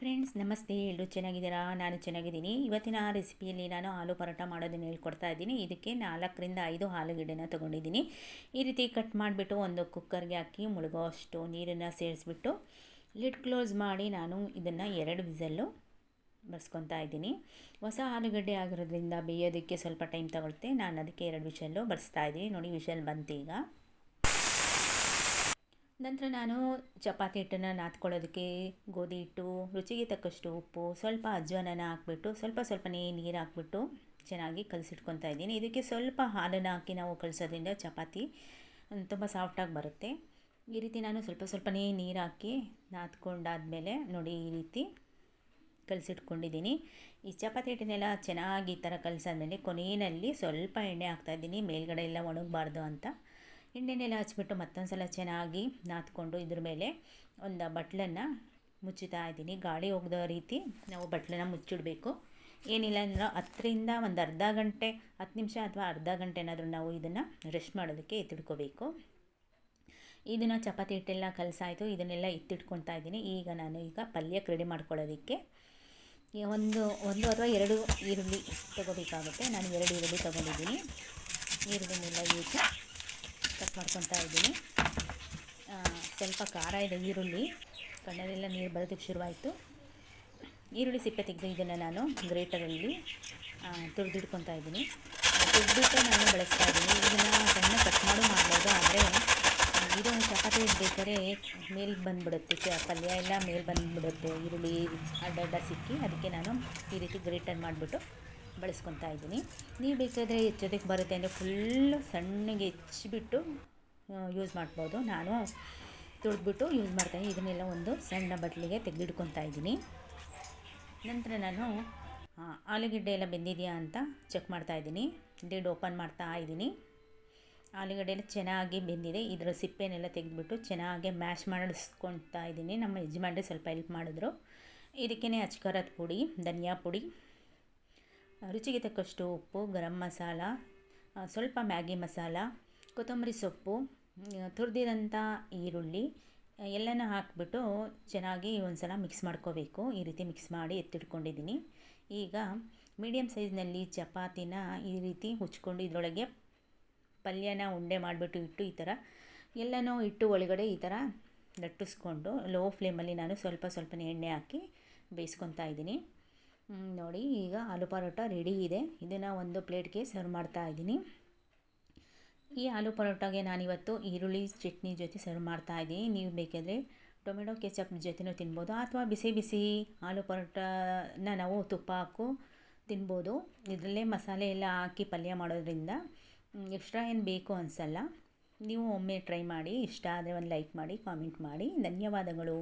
Friends ನಮಸ್ತೆ. ಎಲ್ಲರೂ ಚೆನ್ನಾಗಿದ್ದೀರಾ? ನಾನು ಚೆನ್ನಾಗಿದ್ದೀನಿ. ಇವತ್ತಿನ ರೆಸಿಪಿಯಲ್ಲಿ ನಾನು ಆಲೂ ಪರೋಟ ಮಾಡೋದನ್ನು ಹೇಳ್ಕೊಡ್ತಾ ಇದ್ದೀನಿ. ಇದಕ್ಕೆ ನಾಲ್ಕರಿಂದ ಐದು ಆಲೂಗಡ್ಡೆನ ತೊಗೊಂಡಿದ್ದೀನಿ. ಈ ರೀತಿ ಕಟ್ ಮಾಡಿಬಿಟ್ಟು ಒಂದು ಕುಕ್ಕರ್ಗೆ ಹಾಕಿ ಮುಳುಗೋ ಅಷ್ಟು ನೀರನ್ನು ಸೇರಿಸ್ಬಿಟ್ಟು ಲಿಡ್ ಕ್ಲೋಸ್ ಮಾಡಿ ನಾನು ಇದನ್ನು ಎರಡು ವಿಸಲ್ಲು ಬರ್ಸ್ಕೊತಾ ಇದ್ದೀನಿ. ಹೊಸ ಆಲೂಗಡ್ಡೆ ಆಗಿರೋದ್ರಿಂದ ಬೇಯೋದಕ್ಕೆ ಸ್ವಲ್ಪ ಟೈಮ್ ತಗೊಳ್ತೆ. ನಾನು ಅದಕ್ಕೆ ಎರಡು ವಿಷಲ್ಲು ಬರ್ಸ್ತಾ ಇದ್ದೀನಿ. ನೋಡಿ ವಿಷಲ್ ಬಂತು ಈಗ. ನಂತರ ನಾನು ಚಪಾತಿ ಹಿಟ್ಟನ್ನು ನಾದ್ಕೊಳ್ಳೋದಕ್ಕೆ ಗೋಧಿ ಹಿಟ್ಟು, ರುಚಿಗೆ ತಕ್ಕಷ್ಟು ಉಪ್ಪು, ಸ್ವಲ್ಪ ಅಜ್ವಾನನ ಹಾಕ್ಬಿಟ್ಟು, ಸ್ವಲ್ಪ ಸ್ವಲ್ಪನೇ ನೀರು ಹಾಕ್ಬಿಟ್ಟು ಚೆನ್ನಾಗಿ ಕಲಸಿಟ್ಕೊತಾ ಇದ್ದೀನಿ. ಇದಕ್ಕೆ ಸ್ವಲ್ಪ ಹಾಲನ್ನು ಹಾಕಿ ನಾವು ಕಲಿಸೋದ್ರಿಂದ ಚಪಾತಿ ತುಂಬ ಸಾಫ್ಟಾಗಿ ಬರುತ್ತೆ. ಈ ರೀತಿ ನಾನು ಸ್ವಲ್ಪ ಸ್ವಲ್ಪನೇ ನೀರು ಹಾಕಿ ನಾದ್ಕೊಂಡಾದಮೇಲೆ ನೋಡಿ ಈ ರೀತಿ ಕಲಸಿಟ್ಕೊಂಡಿದ್ದೀನಿ. ಈ ಚಪಾತಿ ಹಿಟ್ಟನ್ನೆಲ್ಲ ಚೆನ್ನಾಗಿ ಈ ಥರ ಕಲಸಾದ್ಮೇಲೆ ಕೊನೆಯಲ್ಲಿ ಸ್ವಲ್ಪ ಎಣ್ಣೆ ಹಾಕ್ತಾಯಿದ್ದೀನಿ ಮೇಲ್ಗಡೆ ಎಲ್ಲ ಒಣಗಬಾರ್ದು ಅಂತ. ಎಣ್ಣೆನೆಲ್ಲ ಹಚ್ಬಿಟ್ಟು ಮತ್ತೊಂದು ಸಲ ಚೆನ್ನಾಗಿ ನಾದ್ಕೊಂಡು ಇದ್ರ ಮೇಲೆ ಒಂದು ಬಟ್ಲನ್ನು ಮುಚ್ಚುತ್ತಾ ಇದ್ದೀನಿ. ಗಾಳಿ ಹೋಗದ ರೀತಿ ನಾವು ಬಟ್ಲನ್ನು ಮುಚ್ಚಿಡಬೇಕು. ಏನಿಲ್ಲ ಅಂದ್ರೆ ಹತ್ತರಿಂದ ಒಂದು ಅರ್ಧ ಗಂಟೆ, ಹತ್ತು ನಿಮಿಷ ಅಥವಾ ಅರ್ಧ ಗಂಟೆನಾದರೂ ನಾವು ಇದನ್ನು ರೆಸ್ಟ್ ಮಾಡೋದಕ್ಕೆ ಎತ್ತಿಡ್ಕೋಬೇಕು ಇದನ್ನು ಚಪಾತಿ ಹಿಟ್ಟೆಲ್ಲ ಕಲಸಾಯಿತು, ಇದನ್ನೆಲ್ಲ ಎತ್ತಿಟ್ಕೊತಾ ಇದ್ದೀನಿ. ಈಗ ನಾನು ಈಗ ಪಲ್ಯಕ್ಕೆ ರೆಡಿ ಮಾಡ್ಕೊಳ್ಳೋದಕ್ಕೆ ಒಂದು ಒಂದು ಅಥವಾ ಎರಡು ಈರುಳ್ಳಿ ತಗೋಬೇಕಾಗುತ್ತೆ. ನಾನು ಎರಡು ಈರುಳ್ಳಿ ತೊಗೊಂಡಿದ್ದೀನಿ. ಈರುಳ್ಳಿನೆಲ್ಲ ಈಚೆ ಕಟ್ ಮಾಡ್ಕೊತಾ ಇದ್ದೀನಿ. ಸ್ವಲ್ಪ ಖಾರ ಇದೆ ಈರುಳ್ಳಿ. ಕಣ್ಣಲ್ಲೆಲ್ಲ ನೀರು ಬರೋದಕ್ಕೆ ಶುರುವಾಯಿತು. ಈರುಳ್ಳಿ ಸಿಪ್ಪೆ ತೆಗೆದು ಇದನ್ನು ನಾನು ಗ್ರೇಟರಲ್ಲಿ ತುರಿದಿಡ್ಕೊತಾ ಇದ್ದೀನಿ. ತುರಿದಿಟ್ಟು ನಾನು ಬಳಸ್ತಾ ಇದ್ದೀನಿ. ಇದನ್ನು ಸಣ್ಣ ಕಟ್ ಮಾಡು ಮಾಡ್ಬೋದು, ಆದರೆ ಇದು ಚಪಾತಿ ಬೇಕಾದ್ರೆ ಮೇಲೆ ಬಂದುಬಿಡುತ್ತೆ. ಪಲ್ಯ ಎಲ್ಲ ಮೇಲೆ ಬಂದುಬಿಡುತ್ತೆ. ಈರುಳ್ಳಿ ಅಡ್ಡ ಅಡ್ಡ ಸಿಕ್ಕಿ, ಅದಕ್ಕೆ ನಾನು ಈ ರೀತಿ ಗ್ರೇಟರ್ ಮಾಡಿಬಿಟ್ಟು ಬಳಸ್ಕೊತಾ ಇದ್ದೀನಿ. ನೀವು ಬೇಕಾದರೆ ಜೊತೆಗೆ ಬರುತ್ತೆ ಅಂದರೆ ಫುಲ್ಲು ಸಣ್ಣಗೆ ಹೆಚ್ಚಿಬಿಟ್ಟು ಯೂಸ್ ಮಾಡ್ಬೋದು. ನಾನು ತುಳಿದ್ಬಿಟ್ಟು ಯೂಸ್ ಮಾಡ್ತಾ ಇದನ್ನೆಲ್ಲ ಒಂದು ಸಣ್ಣ ಬಟ್ಲಿಗೆ ತೆಗೆದಿಡ್ಕೊತಾ ಇದ್ದೀನಿ. ನಂತರ ನಾನು ಆಲೂಗಡ್ಡೆ ಎಲ್ಲ ಬೆಂದಿದೆಯಾ ಅಂತ ಚೆಕ್ ಮಾಡ್ತಾ ಇದ್ದೀನಿ. ಲಿಡ್ ಓಪನ್ ಮಾಡ್ತಾ ಇದ್ದೀನಿ. ಆಲೂಗಡ್ಡೆ ಎಲ್ಲ ಚೆನ್ನಾಗಿ ಬೆಂದಿದೆ. ಇದರ ಸಿಪ್ಪೆನೆಲ್ಲ ತೆಗೆದ್ಬಿಟ್ಟು ಚೆನ್ನಾಗಿ ಮ್ಯಾಶ್ ಮಾಡಿಸ್ಕೊತಾ ಇದ್ದೀನಿ. ನಮ್ಮ ಯಜಮಾನ್ರೆ ಸ್ವಲ್ಪ ಹೆಲ್ಪ್ ಮಾಡಿದ್ರು. ಇದಕ್ಕೇ ಅಚ್ಕಾರದ ಪುಡಿ, ಧನಿಯಾ ಪುಡಿ ರುಚಿಗೆ ತಕ್ಕಷ್ಟು ಉಪ್ಪು, ಗರಂ ಮಸಾಲ ಸ್ವಲ್ಪ ಮ್ಯಾಗಿ ಮಸಾಲ, ಕೊತ್ತಂಬರಿ ಸೊಪ್ಪು ತುರಿದಿದಂಥ ಈರುಳ್ಳಿ ಎಲ್ಲನೂ ಹಾಕಿಬಿಟ್ಟು ಚೆನ್ನಾಗಿ ಒಂದು ಸಲ ಮಿಕ್ಸ್ ಮಾಡ್ಕೋಬೇಕು. ಈ ರೀತಿ ಮಿಕ್ಸ್ ಮಾಡಿ ಎತ್ತಿಟ್ಕೊಂಡಿದ್ದೀನಿ. ಈಗ ಮೀಡಿಯಮ್ ಸೈಜ್ನಲ್ಲಿ ಚಪಾತಿನ ಈ ರೀತಿ ಹುಚ್ಕೊಂಡು ಇದರೊಳಗೆ ಪಲ್ಯನ ಉಂಡೆ ಮಾಡಿಬಿಟ್ಟು ಇಟ್ಟು ಈ ಥರ ಎಲ್ಲನೂ ಇಟ್ಟು ಒಳಗಡೆ ಈ ಥರ ಲಟ್ಟಿಸ್ಕೊಂಡು ಲೋ ಫ್ಲೇಮಲ್ಲಿ ನಾನು ಸ್ವಲ್ಪ ಸ್ವಲ್ಪನೇ ಎಣ್ಣೆ ಹಾಕಿ ಬೇಯಿಸ್ಕೊತಾ ಇದ್ದೀನಿ. ನೋಡಿ, ಈಗ ಆಲೂ ಪರೋಟ ರೆಡಿ ಇದೆ. ಇದನ್ನು ಒಂದು ಪ್ಲೇಟ್ಗೆ ಸರ್ವ್ ಮಾಡ್ತಾ ಇದ್ದೀನಿ. ಈ ಆಲೂ ಪರೋಟಾಗೆ ನಾನಿವತ್ತು ಈರುಳ್ಳಿ, ಚಟ್ನಿ ಜೊತೆ ಸರ್ವ್ ಮಾಡ್ತಾ ಇದ್ದೀನಿ. ನೀವು ಬೇಕಾದರೆ ಟೊಮೆಟೊ, ಕೆಚಪ್ ಜೊತೆನೂ ತಿನ್ಬೋದು. ಅಥವಾ ಬಿಸಿ ಬಿಸಿ ಆಲೂ ಪರೋಟನ ನಾವು ತುಪ್ಪ ಹಾಕು ತಿನ್ಬೋದು. ಇದರಲ್ಲೇ ಮಸಾಲೆ ಎಲ್ಲ ಹಾಕಿ ಪಲ್ಯ ಮಾಡೋದ್ರಿಂದ ಎಕ್ಸ್ಟ್ರಾ ಏನು ಬೇಕು ಅನಿಸಲ್ಲ. ನೀವು ಒಮ್ಮೆ ಟ್ರೈ ಮಾಡಿ, ಇಷ್ಟ ಆದರೆ ಒಂದು ಲೈಕ್ ಮಾಡಿ ಕಾಮೆಂಟ್ ಮಾಡಿ. ಧನ್ಯವಾದಗಳು.